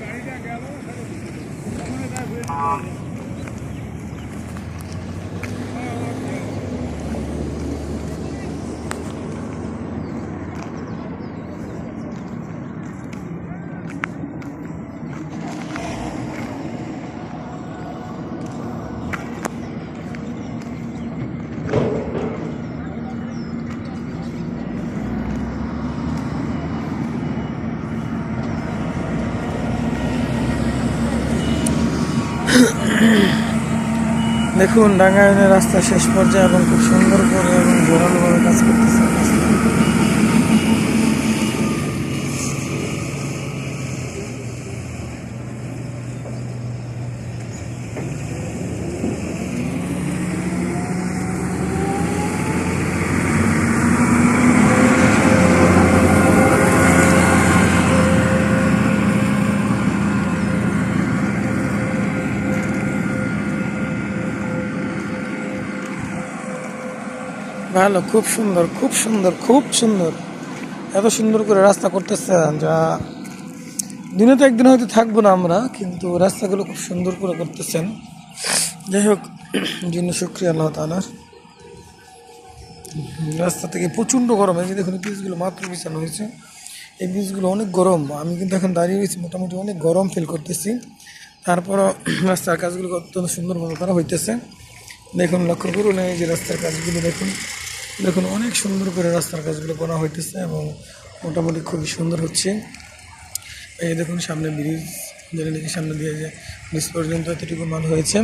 গাড়িটা গেল দেখুন ডাঙ্গায়নের রাস্তা শেষ পর্যায়ে এবং খুব সুন্দর করে এবং জোরালোভাবে কাজ করতেছে রাস্তা। ভালো, খুব সুন্দর খুব সুন্দর খুব সুন্দর। এত সুন্দর করে রাস্তা করতেছে যা দিনে তো একদিন হয়তো থাকব না আমরা, কিন্তু রাস্তাগুলো খুব সুন্দর করে করতেছেন। যাই হোক যিনি শুক্রিয়া আল্লাহ তালার রাস্তা থেকে প্রচণ্ড গরম, এই যে দেখুন বীজগুলো মাত্র বিছানো হয়েছে। এই বীজগুলো অনেক গরম, আমি কিন্তু এখন দাঁড়িয়ে রয়েছি, মোটামুটি অনেক গরম ফিল করতেছি। তারপরও রাস্তার কাজগুলো অত্যন্ত সুন্দরভাবে করা হইতেছে। দেখুন লক্ষ্য করুন এই যে রাস্তার কাজগুলো দেখুন। দেখুন, অনেক সুন্দর করে রাস্তার কাজগুলো করা হইতেছে এবং মোটামুটি খুবই সুন্দর হচ্ছে। এই দেখুন, সামনে ব্রিজ নাকি সামনে দিয়ে যে ব্রিজ পর্যন্ত এতটুকু মাল হয়েছে।